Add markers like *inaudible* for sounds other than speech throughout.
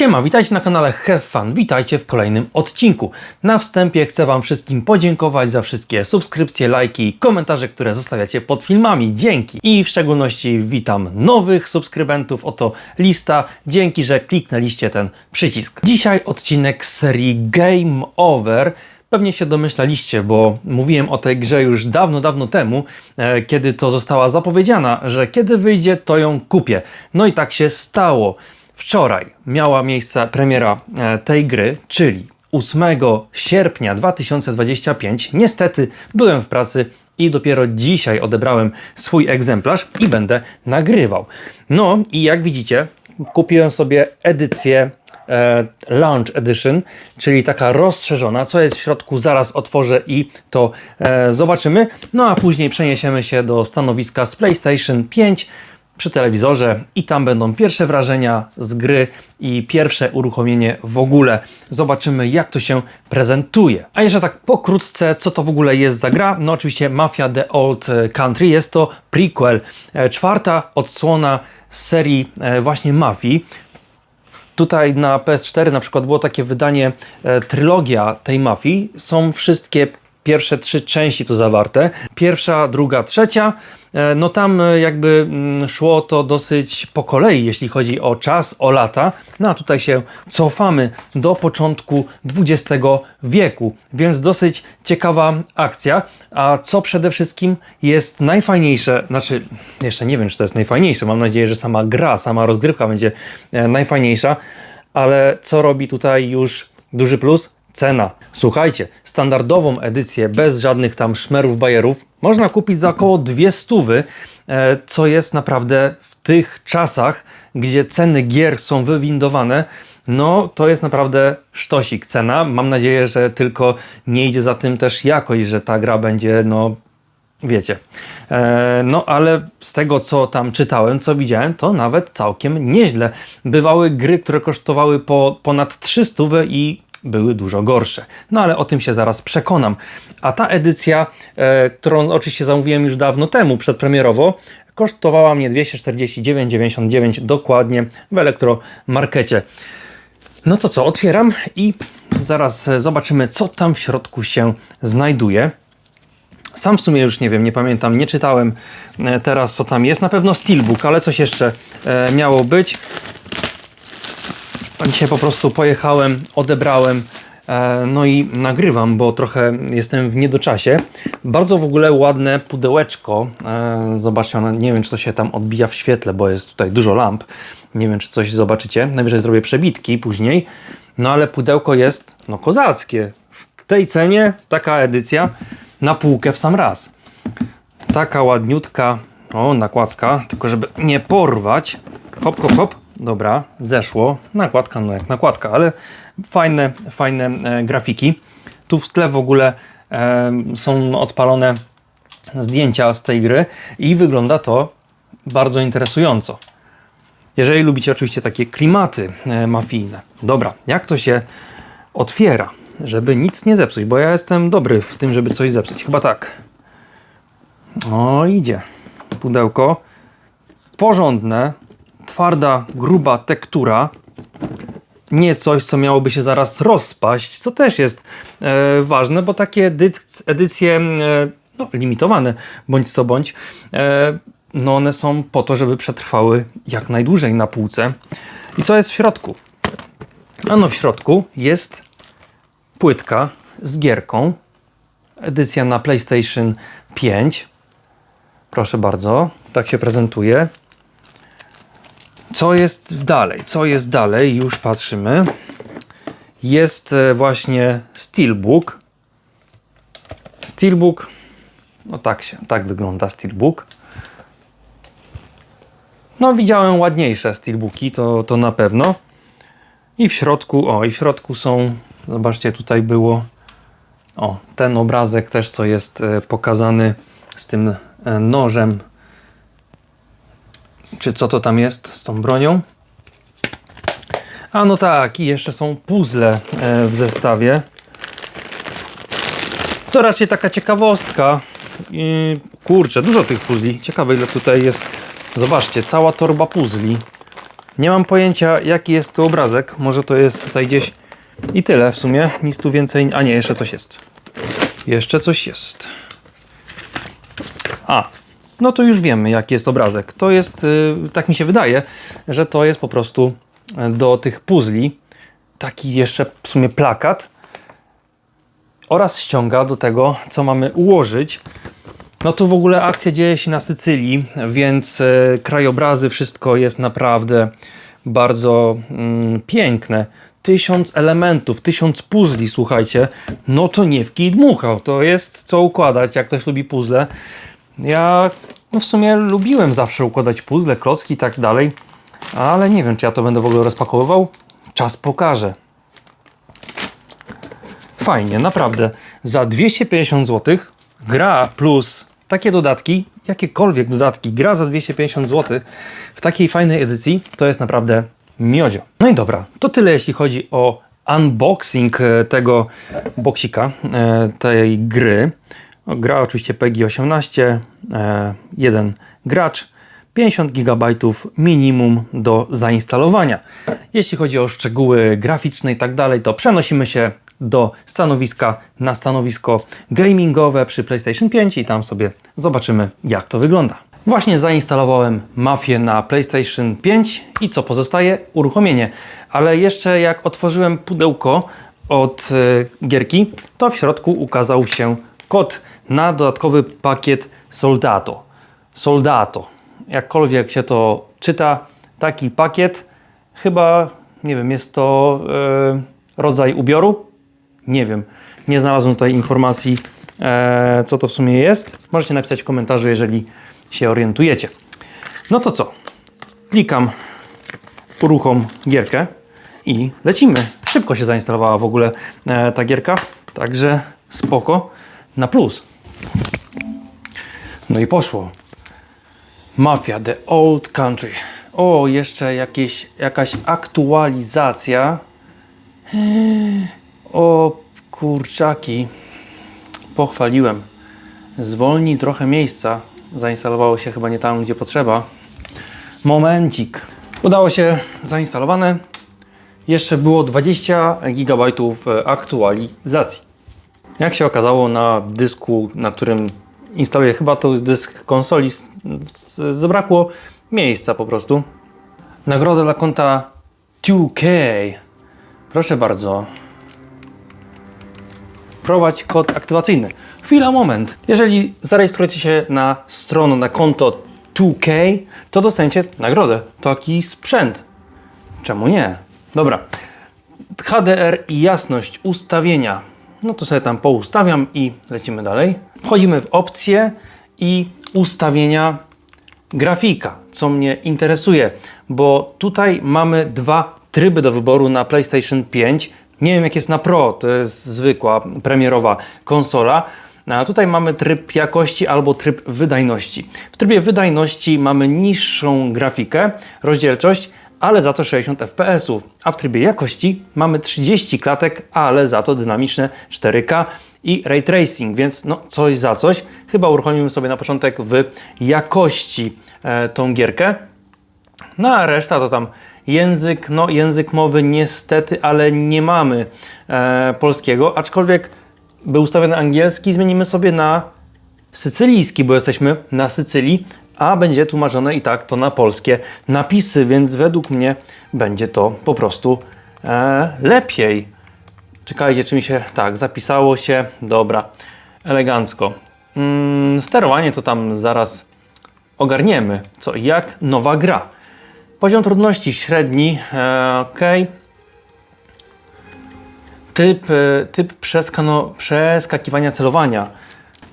Siema, witajcie na kanale Have Fun, witajcie w kolejnym odcinku. Na wstępie chcę Wam wszystkim podziękować za wszystkie subskrypcje, lajki i komentarze, które zostawiacie pod filmami. Dzięki! I w szczególności witam nowych subskrybentów, oto lista. Dzięki, że kliknęliście ten przycisk. Dzisiaj odcinek serii Game Over. Pewnie się domyślaliście, bo mówiłem o tej grze już dawno, dawno temu, e, kiedy to została zapowiedziana, że kiedy wyjdzie, to ją kupię. No i tak się stało. Wczoraj miała miejsce premiera e, tej gry, czyli 8 sierpnia 2025. Niestety byłem w pracy i dopiero dzisiaj odebrałem swój egzemplarz i będę nagrywał. No i jak widzicie, kupiłem sobie edycję e, Launch Edition, czyli taka rozszerzona. Co jest w środku, zaraz otworzę i to e, zobaczymy. No a później przeniesiemy się do stanowiska z PlayStation 5 przy telewizorze i tam będą pierwsze wrażenia z gry i pierwsze uruchomienie w ogóle. Zobaczymy jak to się prezentuje. A jeszcze tak pokrótce, co to w ogóle jest za gra? No oczywiście Mafia The Old Country jest to prequel, e, czwarta odsłona serii e, właśnie Mafii. Tutaj na PS4 na przykład było takie wydanie e, trylogia tej mafii. Są wszystkie pierwsze trzy części tu zawarte. Pierwsza, druga, trzecia. E, No tam e, jakby mm, szło to dosyć po kolei, jeśli chodzi o czas, o lata. No a tutaj się cofamy do początku XX wieku, więc dosyć ciekawa akcja. A co przede wszystkim jest najfajniejsze, znaczy jeszcze nie wiem, czy to jest najfajniejsze, mam nadzieję, że sama gra, sama rozgrywka będzie e, najfajniejsza, ale co robi tutaj już duży plus? Cena. Słuchajcie, standardową edycję bez żadnych tam szmerów, bajerów można kupić za około 200, e, co jest naprawdę w tych czasach, gdzie ceny gier są wywindowane, no to jest naprawdę sztosik cena. Mam nadzieję, że tylko nie idzie za tym też jakość, że ta gra będzie no wiecie. E, no ale z tego co tam czytałem, co widziałem, to nawet całkiem nieźle. Bywały gry, które kosztowały po ponad 300 i były dużo gorsze. No ale o tym się zaraz przekonam. A ta edycja, e, którą oczywiście zamówiłem już dawno temu, przedpremierowo, kosztowała mnie 249,99 dokładnie w elektromarkecie. No to co, otwieram i zaraz e, zobaczymy, co tam w środku się znajduje. Sam w sumie już nie wiem, nie pamiętam, nie czytałem e, teraz co tam jest. Na pewno Steelbook, ale coś jeszcze e, miało być. Dzisiaj po prostu pojechałem, odebrałem, e, no i nagrywam, bo trochę jestem w niedoczasie. Bardzo w ogóle ładne pudełeczko. E, Zobaczcie, ono- nie wiem czy to się tam odbija w świetle, bo jest tutaj dużo lamp. Nie wiem czy coś zobaczycie. Najwyżej zrobię przebitki później. No ale pudełko jest no kozackie. W tej cenie taka edycja na półkę w sam raz. Taka ładniutka, o nakładka, tylko żeby nie porwać. Hop, hop, hop. Dobra, zeszło. Nakładka, no jak nakładka, ale fajne, fajne e, grafiki. Tu w tle w ogóle są odpalone zdjęcia z tej gry i wygląda to bardzo interesująco. Jeżeli lubicie oczywiście takie klimaty e, mafijne. Dobra, jak to się otwiera, żeby nic nie zepsuć, bo ja jestem dobry w tym, żeby coś zepsuć. Chyba tak. O, idzie. Pudełko. Porządne, twarda, gruba tektura. Nie coś, co miałoby się zaraz rozpaść, co też jest e, ważne, bo takie edyc- edycje e, no, limitowane, bądź co bądź, e, no one są po to, żeby przetrwały jak najdłużej na półce. I co jest w środku? Ano w środku jest płytka z gierką. Edycja na PlayStation 5. Proszę bardzo, tak się prezentuje. Co jest dalej? Co jest dalej? Już patrzymy. Jest e, właśnie Steelbook. Steelbook. No tak się, tak wygląda Steelbook. No widziałem ładniejsze Steelbooki, to, to na pewno. I w środku, o i w środku są, zobaczcie tutaj było, o ten obrazek też co jest e, pokazany z tym e, nożem czy co to tam jest z tą bronią. A no tak, i jeszcze są puzzle e, w zestawie. To raczej taka ciekawostka. Kurczę, dużo tych puzli. Ciekawe ile tutaj jest. Zobaczcie, cała torba puzli. Nie mam pojęcia, jaki jest to obrazek. Może to jest tutaj gdzieś i tyle w sumie. Nic tu więcej. A nie, jeszcze coś jest. Jeszcze coś jest. A, no to już wiemy, jaki jest obrazek. To jest, y, tak mi się wydaje, że to jest po prostu y, do tych puzli taki jeszcze w sumie plakat oraz ściąga do tego, co mamy ułożyć. No tu w ogóle akcja dzieje się na Sycylii, więc e, krajobrazy, wszystko jest naprawdę bardzo mm, piękne. Tysiąc elementów, tysiąc puzli, słuchajcie. No to nie w kij dmuchał. To jest co układać, jak ktoś lubi puzzle. Ja no w sumie lubiłem zawsze układać puzzle, klocki i tak dalej, ale nie wiem, czy ja to będę w ogóle rozpakowywał. Czas pokaże. Fajnie, naprawdę. Za 250 zł gra plus takie dodatki, jakiekolwiek dodatki, gra za 250 zł w takiej fajnej edycji, to jest naprawdę miodzio. No i dobra, to tyle jeśli chodzi o unboxing e, tego boksika, e, tej gry. No, Gra oczywiście PEGI 18, e, jeden gracz, 50 GB minimum do zainstalowania. Jeśli chodzi o szczegóły graficzne i tak dalej, to przenosimy się do stanowiska na stanowisko gamingowe przy PlayStation 5 i tam sobie zobaczymy jak to wygląda. Właśnie zainstalowałem Mafię na PlayStation 5 i co pozostaje? Uruchomienie. Ale jeszcze jak otworzyłem pudełko od e, gierki, to w środku ukazał się kod na dodatkowy pakiet Soldato. Soldato. Jakkolwiek się to czyta, taki pakiet, chyba, nie wiem, jest to e, rodzaj ubioru, nie wiem. Nie znalazłem tutaj informacji, e, co to w sumie jest. Możecie napisać w komentarzu, jeżeli się orientujecie. No to co? Klikam uruchom gierkę i lecimy. Szybko się zainstalowała w ogóle e, ta gierka, także spoko na plus. No i poszło. Mafia The Old Country. O, jeszcze jakieś, jakaś aktualizacja. O kurczaki, pochwaliłem. Zwolni trochę miejsca. Zainstalowało się chyba nie tam, gdzie potrzeba. Momencik. Udało się zainstalowane. Jeszcze było 20 GB aktualizacji. Jak się okazało na dysku, na którym instaluję, chyba to dysk konsoli, zabrakło miejsca po prostu. Nagroda dla konta 2K. Proszę bardzo. Prowadź kod aktywacyjny. Chwila, moment. Jeżeli zarejestrujecie się na stronę, na konto 2K, to dostaniecie nagrodę. Taki sprzęt. Czemu nie? Dobra. HDR i jasność ustawienia. No to sobie tam poustawiam i lecimy dalej. Wchodzimy w opcje i ustawienia grafika, co mnie interesuje, bo tutaj mamy dwa tryby do wyboru na PlayStation 5. Nie wiem jak jest na Pro, to jest zwykła, premierowa konsola. A tutaj mamy tryb jakości albo tryb wydajności. W trybie wydajności mamy niższą grafikę, rozdzielczość, ale za to 60 fps, a w trybie jakości mamy 30 klatek, ale za to dynamiczne 4K i ray tracing, więc no coś za coś. Chyba uruchomimy sobie na początek w jakości e, tą gierkę. No a reszta to tam język, no język mowy niestety, ale nie mamy e, polskiego, aczkolwiek był ustawiony angielski, zmienimy sobie na sycylijski, bo jesteśmy na Sycylii, a będzie tłumaczone i tak to na polskie napisy, więc według mnie będzie to po prostu e, lepiej. Czekajcie, czy mi się. Tak, zapisało się. Dobra, elegancko. Mm, sterowanie to tam zaraz ogarniemy. Co, jak nowa gra. Poziom trudności średni, e, ok. Typ, e, typ przeskano, przeskakiwania celowania.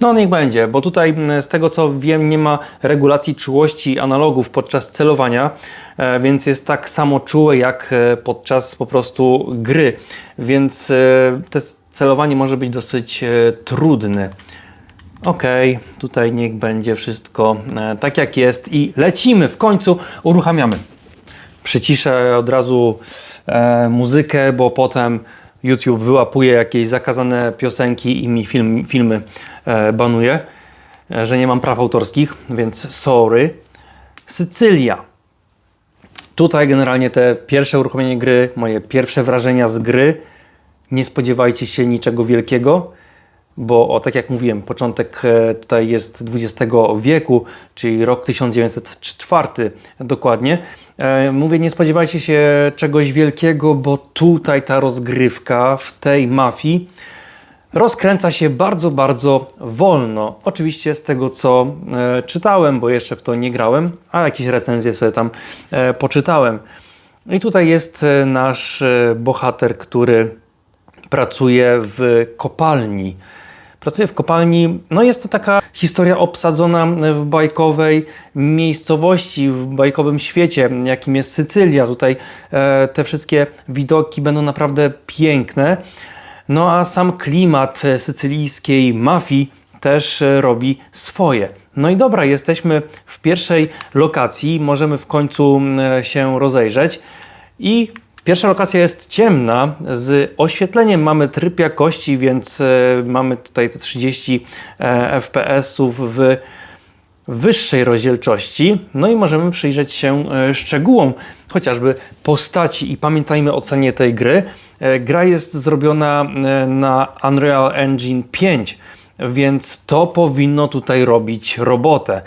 No niech będzie, bo tutaj m, z tego co wiem nie ma regulacji czułości analogów podczas celowania, e, więc jest tak samo czułe jak e, podczas po prostu gry, więc e, to celowanie może być dosyć trudne. Ok, tutaj niech będzie wszystko tak jak jest i lecimy, w końcu uruchamiamy. Przyciszę od razu muzykę, bo potem YouTube wyłapuje jakieś zakazane piosenki i mi film, filmy e, banuje, e, że nie mam praw autorskich, więc sorry. Sycylia. Tutaj generalnie te pierwsze uruchomienie gry, moje pierwsze wrażenia z gry, nie spodziewajcie się niczego wielkiego, bo o, tak jak mówiłem, początek e, tutaj jest XX wieku, czyli rok 1904 dokładnie. E, Mówię, nie spodziewajcie się czegoś wielkiego, bo tutaj ta rozgrywka w tej mafii rozkręca się bardzo, bardzo wolno. Oczywiście z tego, co e, czytałem, bo jeszcze w to nie grałem, a jakieś recenzje sobie tam e, poczytałem. I tutaj jest nasz bohater, który pracuje w kopalni. Pracuje w kopalni, no jest to taka historia obsadzona w bajkowej miejscowości, w bajkowym świecie, jakim jest Sycylia. Tutaj e, te wszystkie widoki będą naprawdę piękne. No a sam klimat sycylijskiej mafii też e, robi swoje. No i dobra, jesteśmy w pierwszej lokacji, możemy w końcu e, się rozejrzeć i Pierwsza lokacja jest ciemna, z oświetleniem mamy tryb jakości, więc e, mamy tutaj te 30 e, FPS-ów w wyższej rozdzielczości. No i możemy przyjrzeć się e, szczegółom, chociażby postaci. I pamiętajmy o cenie tej gry. Gra jest zrobiona na Unreal Engine 5, więc to powinno tutaj robić robotę.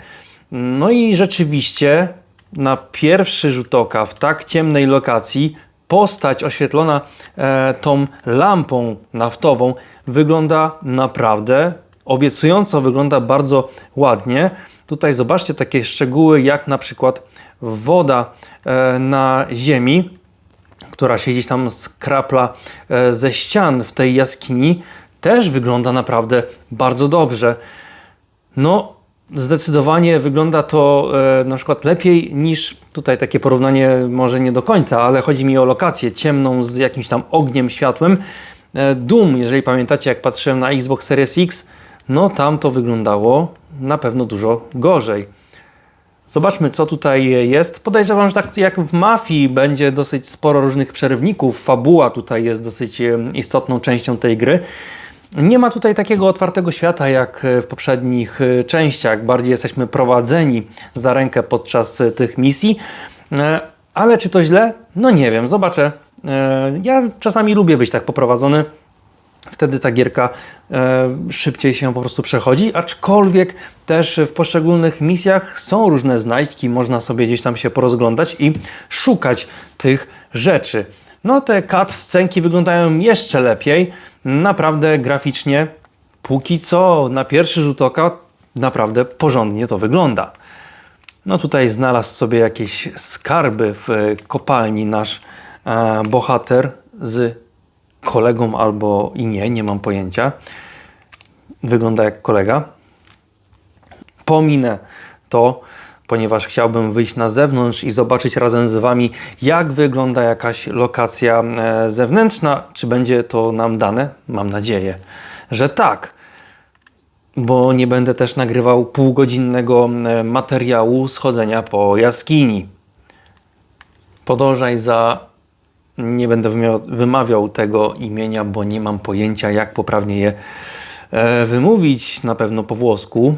No i rzeczywiście na pierwszy rzut oka w tak ciemnej lokacji postać oświetlona e, tą lampą naftową wygląda naprawdę obiecująco, wygląda bardzo ładnie. Tutaj zobaczcie takie szczegóły, jak na przykład woda e, na ziemi, która się gdzieś tam skrapla e, ze ścian w tej jaskini, też wygląda naprawdę bardzo dobrze. No, zdecydowanie wygląda to na przykład lepiej niż tutaj takie porównanie może nie do końca, ale chodzi mi o lokację ciemną z jakimś tam ogniem, światłem. E, Doom, jeżeli pamiętacie, jak patrzyłem na Xbox Series X, no tam to wyglądało na pewno dużo gorzej. Zobaczmy, co tutaj jest. Podejrzewam, że tak jak w Mafii będzie dosyć sporo różnych przerywników. Fabuła tutaj jest dosyć e, istotną częścią tej gry. Nie ma tutaj takiego otwartego świata jak w poprzednich e, częściach. Bardziej jesteśmy prowadzeni za rękę podczas e, tych misji. E, Ale czy to źle? No nie wiem, zobaczę. E, Ja czasami lubię być tak poprowadzony. Wtedy ta gierka e, szybciej się po prostu przechodzi, aczkolwiek też w poszczególnych misjach są różne znajdźki, można sobie gdzieś tam się porozglądać i szukać tych rzeczy. No te cut scenki wyglądają jeszcze lepiej, naprawdę graficznie, póki co na pierwszy rzut oka naprawdę porządnie to wygląda. No tutaj znalazł sobie jakieś skarby w kopalni nasz e, bohater z kolegą albo i nie, nie mam pojęcia. Wygląda jak kolega. Pominę to, ponieważ chciałbym wyjść na zewnątrz i zobaczyć razem z Wami, jak wygląda jakaś lokacja e, zewnętrzna. Czy będzie to nam dane? Mam nadzieję, że tak. Bo nie będę też nagrywał półgodzinnego e, materiału schodzenia po jaskini. Podążaj za. Nie będę wymawiał tego imienia, bo nie mam pojęcia, jak poprawnie je e, wymówić. Na pewno po włosku.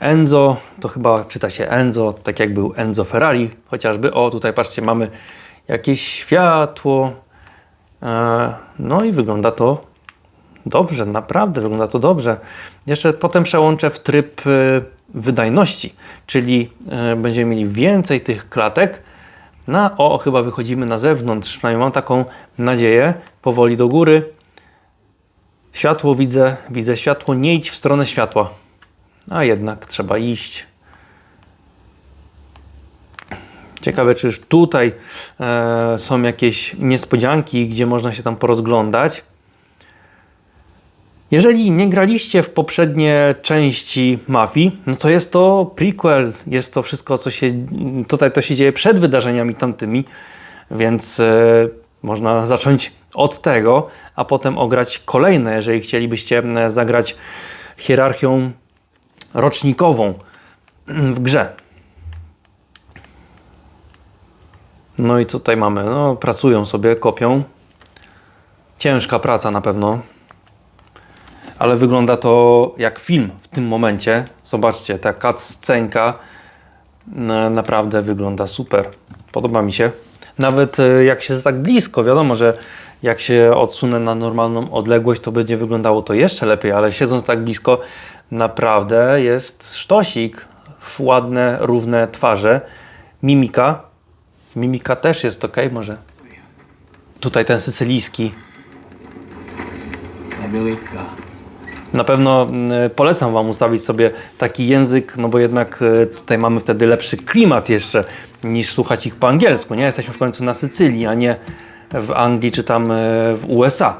Enzo, to chyba czyta się Enzo, tak jak był Enzo Ferrari chociażby. O, tutaj patrzcie, mamy jakieś światło. E, No i wygląda to dobrze, naprawdę wygląda to dobrze. Jeszcze potem przełączę w tryb e, wydajności, czyli e, będziemy mieli więcej tych klatek. No, o, chyba wychodzimy na zewnątrz, przynajmniej mam taką nadzieję. Powoli do góry. Światło widzę, widzę światło. Nie idź w stronę światła. A jednak trzeba iść. Ciekawe, czy już tutaj e, są jakieś niespodzianki, gdzie można się tam porozglądać. Jeżeli nie graliście w poprzednie części Mafii, no to jest to prequel, jest to wszystko, co się tutaj to się dzieje przed wydarzeniami tamtymi, więc e, można zacząć od tego, a potem ograć kolejne, jeżeli chcielibyście m, zagrać hierarchią rocznikową w grze. No i co tutaj mamy? No, pracują sobie, kopią. Ciężka praca na pewno. Ale wygląda to jak film w tym momencie. Zobaczcie, ta scenka Na- Naprawdę wygląda super. Podoba mi się. Nawet e, jak się jest tak blisko, wiadomo, że jak się odsunę na normalną odległość, to będzie wyglądało to jeszcze lepiej, ale siedząc tak blisko, naprawdę jest sztosik. Ładne, równe twarze. Mimika. Mimika też jest ok, może. Tutaj ten sycylijski. Emilika. Na pewno mm, polecam Wam ustawić sobie taki język, no bo jednak e, tutaj mamy wtedy lepszy klimat jeszcze niż słuchać ich po angielsku, nie? Jesteśmy w końcu na Sycylii, a nie w Anglii czy tam e, w USA.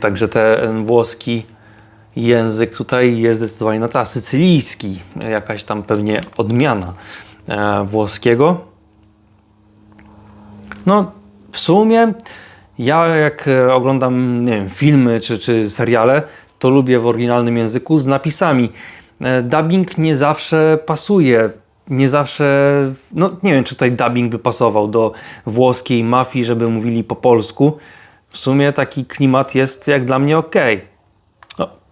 Także ten włoski język tutaj jest zdecydowanie, no ta sycylijski, jakaś tam pewnie odmiana e, włoskiego. No, w sumie ja jak e, oglądam nie wiem, filmy czy, czy seriale, to lubię w oryginalnym języku z napisami. E, Dubbing nie zawsze pasuje. Nie zawsze, no nie wiem, czy tutaj dubbing by pasował do włoskiej mafii, żeby mówili po polsku. W sumie taki klimat jest jak dla mnie ok.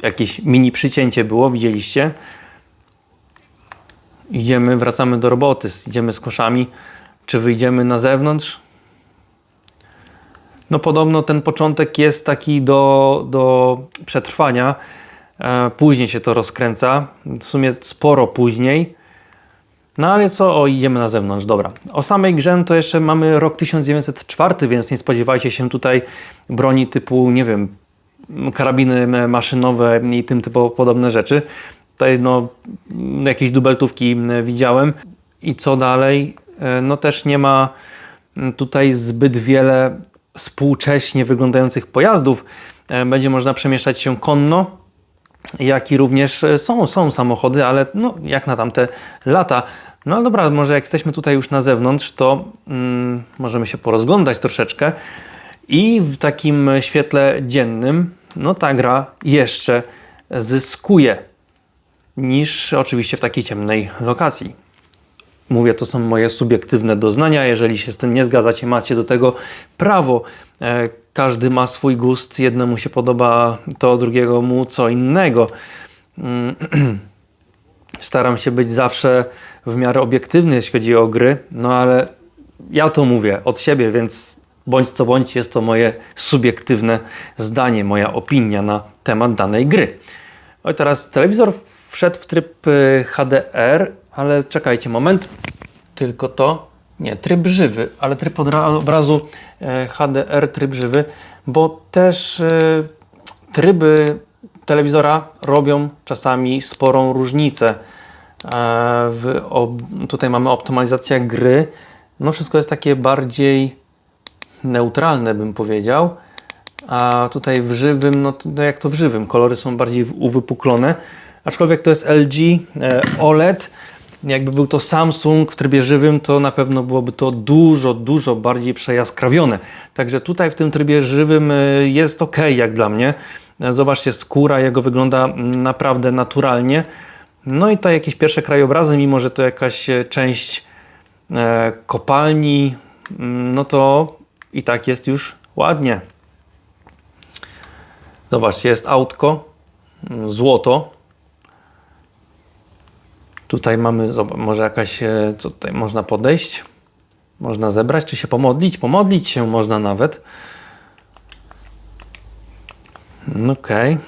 Jakieś mini przycięcie było, widzieliście? Idziemy, wracamy do roboty, idziemy z koszami. Czy wyjdziemy na zewnątrz? No podobno ten początek jest taki do, do przetrwania. E, później się to rozkręca. W sumie sporo później. No ale co? O, idziemy na zewnątrz. Dobra. O samej grze no to jeszcze mamy rok 1904, więc nie spodziewajcie się tutaj broni typu, nie wiem, karabiny maszynowe i tym typu podobne rzeczy. Tutaj no, jakieś dubeltówki widziałem. I co dalej? E, No też nie ma tutaj zbyt wiele współcześnie wyglądających pojazdów. E, Będzie można przemieszczać się konno, jak i również e, są, są samochody, ale no, jak na tamte lata. No ale dobra, może jak jesteśmy tutaj już na zewnątrz, to mm, możemy się porozglądać troszeczkę. I w takim świetle dziennym, no ta gra jeszcze zyskuje niż oczywiście w takiej ciemnej lokacji. Mówię, to są moje subiektywne doznania. Jeżeli się z tym nie zgadzacie, macie do tego prawo. E, Każdy ma swój gust. Jednemu się podoba to, drugiego mu co innego. Mm, *clears throat* Staram się być zawsze w miarę obiektywny, jeśli chodzi o gry, no ale ja to mówię od siebie, więc bądź co bądź jest to moje subiektywne zdanie, moja opinia na temat danej gry. Oj, teraz telewizor wszedł w tryb y, HDR, ale czekajcie moment. Tylko to. Nie, tryb żywy, ale tryb obrazu e, HDR, tryb żywy, bo też e, tryby telewizora robią czasami sporą różnicę. E, W, ob- tutaj mamy optymalizację gry. No wszystko jest takie bardziej neutralne, bym powiedział. A tutaj w żywym, no, no jak to w żywym, kolory są bardziej uwypuklone. Aczkolwiek to jest LG e, OLED. Jakby był to Samsung w trybie żywym, to na pewno byłoby to dużo, dużo bardziej przejaskrawione. Także tutaj w tym trybie żywym e, jest ok, jak dla mnie. E, Zobaczcie, skóra jego wygląda naprawdę naturalnie. No i to jakieś pierwsze krajobrazy, mimo że to jakaś część kopalni, no to i tak jest już ładnie. Zobaczcie, jest autko, mm, złoto. Tutaj mamy, może jakaś, e, co tutaj można podejść, można zebrać, czy się pomodlić, pomodlić się można nawet. Mm, Okej.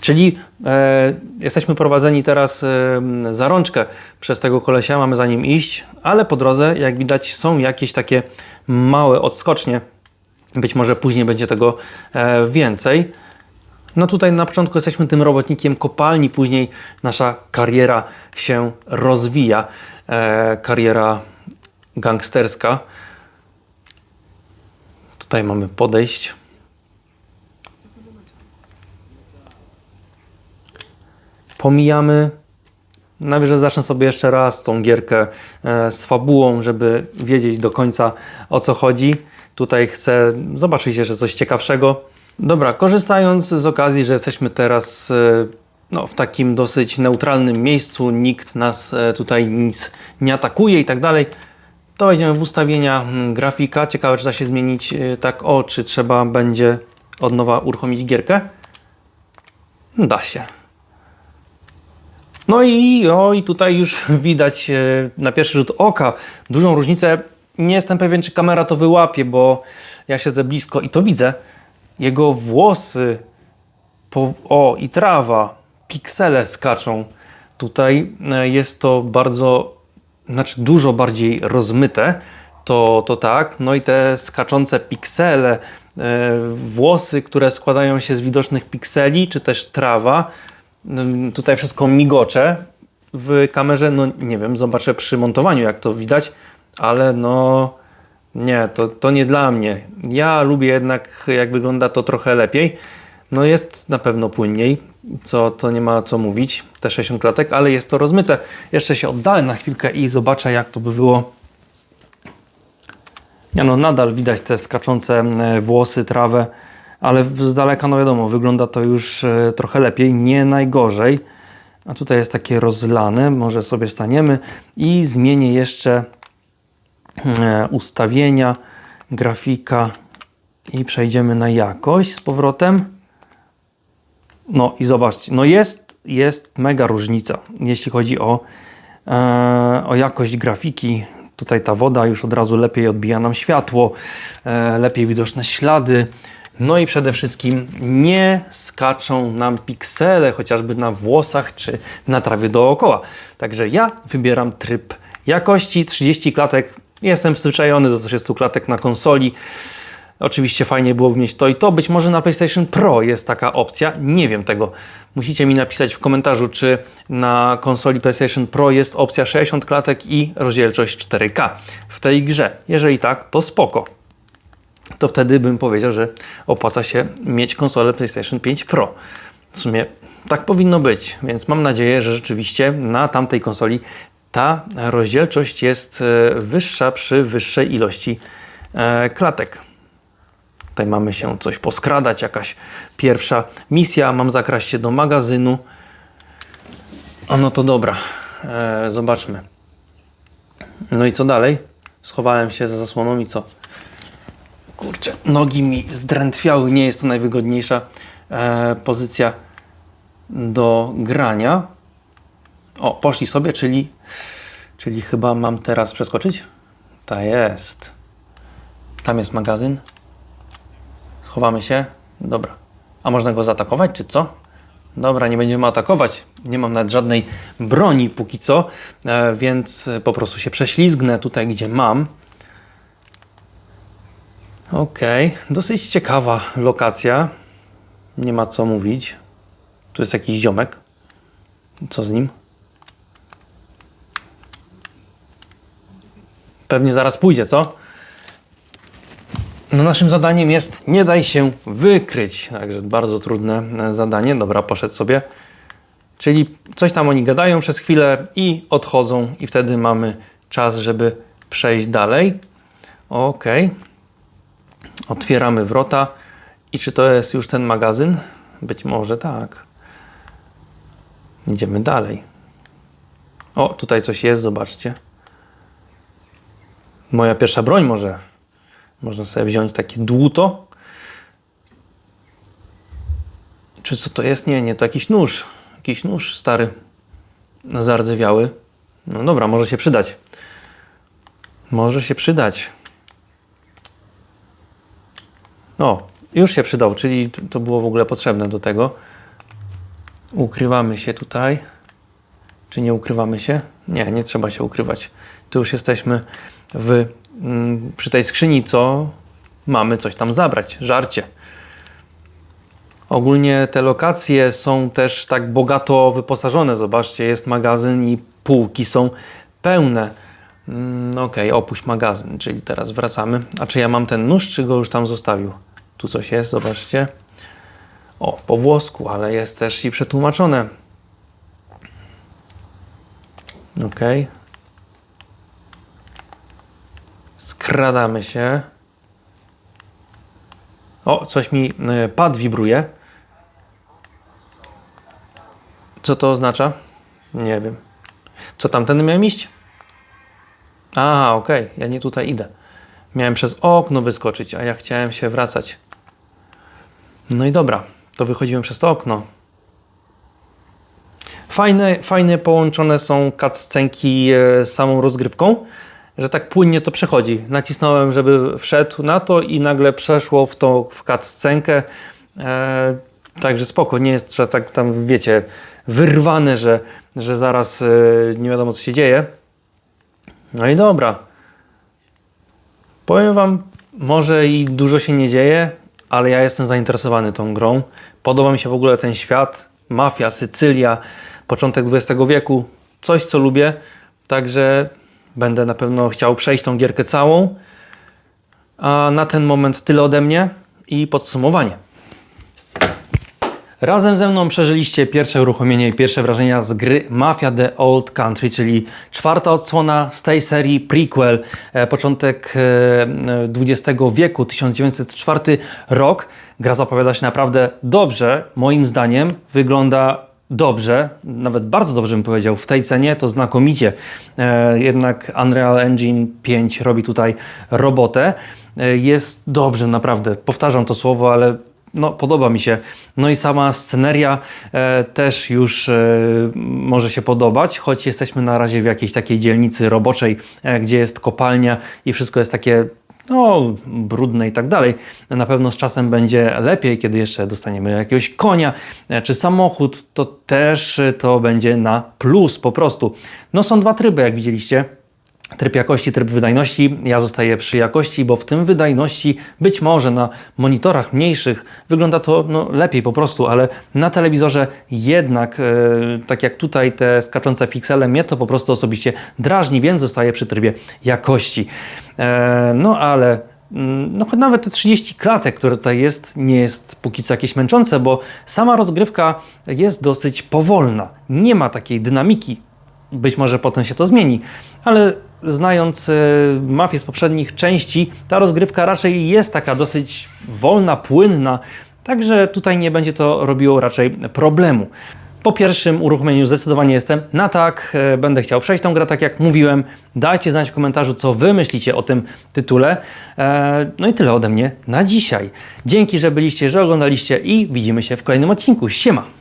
Czyli e, jesteśmy prowadzeni teraz e, za rączkę przez tego kolesia, mamy za nim iść, ale po drodze, jak widać, są jakieś takie małe odskocznie. Być może później będzie tego e, więcej. No tutaj na początku jesteśmy tym robotnikiem kopalni, później nasza kariera się rozwija. E, kariera gangsterska. Tutaj mamy podejść. Pomijamy. Najwyżej zacznę sobie jeszcze raz tą gierkę e, z fabułą, żeby wiedzieć do końca o co chodzi. Tutaj chcę zobaczyć jeszcze coś ciekawszego. Dobra, korzystając z okazji, że jesteśmy teraz e, no, w takim dosyć neutralnym miejscu, nikt nas e, tutaj nic nie atakuje i tak dalej, to wejdziemy w ustawienia mm, grafika. Ciekawe, czy da się zmienić tak o, czy trzeba będzie od nowa uruchomić gierkę. Da się. No i, o, i tutaj już *laughs* widać e, na pierwszy rzut oka dużą różnicę. Nie jestem pewien, czy kamera to wyłapie, bo ja siedzę blisko i to widzę. Jego włosy, po, o i trawa, piksele skaczą. Tutaj e, jest to bardzo, znaczy dużo bardziej rozmyte. To, to tak. No i te skaczące piksele, e, włosy, które składają się z widocznych pikseli, czy też trawa. Tutaj wszystko migocze. W kamerze, no nie wiem, zobaczę przy montowaniu, jak to widać, ale no nie, to, to nie dla mnie. Ja lubię jednak, jak wygląda to trochę lepiej. No jest na pewno płynniej, co to nie ma co mówić, te 60 klatek, ale jest to rozmyte. Jeszcze się oddalę na chwilkę i zobaczę, jak to by było. Nie no, nadal widać te skaczące e, włosy, trawę, ale z daleka, no wiadomo, wygląda to już e, trochę lepiej, nie najgorzej. A tutaj jest takie rozlane, może sobie staniemy i zmienię jeszcze e, ustawienia, grafika i przejdziemy na jakość z powrotem. No i zobaczcie, no jest, jest mega różnica, jeśli chodzi o, e, o jakość grafiki. Tutaj ta woda już od razu lepiej odbija nam światło, e, lepiej widoczne ślady. No i przede wszystkim nie skaczą nam piksele, chociażby na włosach czy na trawie dookoła. Także ja wybieram tryb jakości 30 klatek. Jestem przyzwyczajony do 30 klatek na konsoli. Oczywiście fajnie byłoby mieć to i to. Być może na PlayStation Pro jest taka opcja. Nie wiem tego. Musicie mi napisać w komentarzu, czy na konsoli PlayStation Pro jest opcja 60 klatek i rozdzielczość 4K w tej grze. Jeżeli tak, to spoko. To wtedy bym powiedział, że opłaca się mieć konsolę PlayStation 5 Pro. W sumie tak powinno być, więc mam nadzieję, że rzeczywiście na tamtej konsoli ta rozdzielczość jest e, wyższa przy wyższej ilości e, klatek. Tutaj mamy się coś poskradać, jakaś pierwsza misja. Mam zakraść się do magazynu. A no to dobra, e, zobaczmy. No i co dalej? Schowałem się za zasłoną i co? Kurczę, nogi mi zdrętwiały. Nie jest to najwygodniejsza e, pozycja do grania. O, poszli sobie, czyli, czyli chyba mam teraz przeskoczyć? Ta jest. Tam jest magazyn. Schowamy się. Dobra. A można go zaatakować, czy co? Dobra, nie będziemy atakować. Nie mam nawet żadnej broni póki co, e, więc po prostu się prześlizgnę tutaj, gdzie mam. Okej, dosyć ciekawa lokacja. Nie ma co mówić. Tu jest jakiś ziomek. Co z nim? Pewnie zaraz pójdzie, co? No naszym zadaniem jest nie daj się wykryć. Także bardzo trudne e, zadanie. Dobra, poszedł sobie. Czyli coś tam oni gadają przez chwilę i odchodzą i wtedy mamy czas, żeby przejść dalej. Ok. Otwieramy wrota. I czy to jest już ten magazyn? Być może tak. Idziemy dalej. O, tutaj coś jest, zobaczcie. Moja pierwsza broń może. Można sobie wziąć takie dłuto. Czy co to jest? Nie, nie, to jakiś nóż. Jakiś nóż stary, zardzewiały. No dobra, może się przydać. Może się przydać. O, już się przydał, czyli to było w ogóle potrzebne do tego. Ukrywamy się tutaj. Czy nie ukrywamy się? Nie, nie trzeba się ukrywać. Tu już jesteśmy w, mm, przy tej skrzyni, co mamy coś tam zabrać. Żarcie. Ogólnie te lokacje są też tak bogato wyposażone. Zobaczcie, jest magazyn i półki są pełne. Mm, Okej, opuść magazyn, czyli teraz wracamy. A czy ja mam ten nóż, czy go już tam zostawił? Tu coś jest, zobaczcie. O, po włosku, ale jest też i przetłumaczone. Okej. Skradamy się. O, coś mi y, pad wibruje. Co to oznacza? Nie wiem. Co tamten miałem iść? Aha, okej, ja nie tutaj idę. Miałem przez okno wyskoczyć, a ja chciałem się wracać. No i dobra, to wychodziłem przez to okno. fajne, fajne połączone są cutscenki e, z samą rozgrywką, że tak płynnie to przechodzi. Nacisnąłem, żeby wszedł na to i nagle przeszło w to w cutscenkę. E, także spoko, nie jest że tak tam, wiecie, wyrwane, że, że zaraz e, nie wiadomo co się dzieje. No i dobra. Powiem Wam, może i dużo się nie dzieje, ale ja jestem zainteresowany tą grą. Podoba mi się w ogóle ten świat, mafia, Sycylia, początek XX wieku, coś co lubię, także będę na pewno chciał przejść tą gierkę całą. A na ten moment tyle ode mnie i podsumowanie. Razem ze mną przeżyliście pierwsze uruchomienie i pierwsze wrażenia z gry Mafia The Old Country, czyli czwarta odsłona z tej serii prequel, e, początek e, XX wieku, 1904 rok. Gra zapowiada się naprawdę dobrze, moim zdaniem wygląda dobrze, nawet bardzo dobrze bym powiedział, w tej cenie to znakomicie. E, jednak Unreal Engine 5 robi tutaj robotę. E, jest dobrze, naprawdę. Powtarzam to słowo, ale no, podoba mi się. No i sama sceneria e, też już e, może się podobać, choć jesteśmy na razie w jakiejś takiej dzielnicy roboczej, e, gdzie jest kopalnia i wszystko jest takie no, brudne i tak dalej. Na pewno z czasem będzie lepiej, kiedy jeszcze dostaniemy jakiegoś konia e, czy samochód, to też e, to będzie na plus po prostu. No są dwa tryby, jak widzieliście. Tryb jakości, tryb wydajności. Ja zostaję przy jakości, bo w tym wydajności być może na monitorach mniejszych wygląda to no, lepiej po prostu, ale na telewizorze jednak, e, tak jak tutaj te skaczące piksele, mnie to po prostu osobiście drażni, więc zostaję przy trybie jakości. E, no ale mm, no, nawet te 30 klatek, które tutaj jest, nie jest póki co jakieś męczące, bo sama rozgrywka jest dosyć powolna. Nie ma takiej dynamiki być może potem się to zmieni, ale znając e, mafię z poprzednich części, ta rozgrywka raczej jest taka dosyć wolna, płynna, także tutaj nie będzie to robiło raczej problemu. Po pierwszym uruchomieniu zdecydowanie jestem na tak, e, będę chciał przejść tą grę tak jak mówiłem. Dajcie znać w komentarzu, co Wy myślicie o tym tytule. E, No i tyle ode mnie na dzisiaj. Dzięki, że byliście, że oglądaliście i widzimy się w kolejnym odcinku. Siema!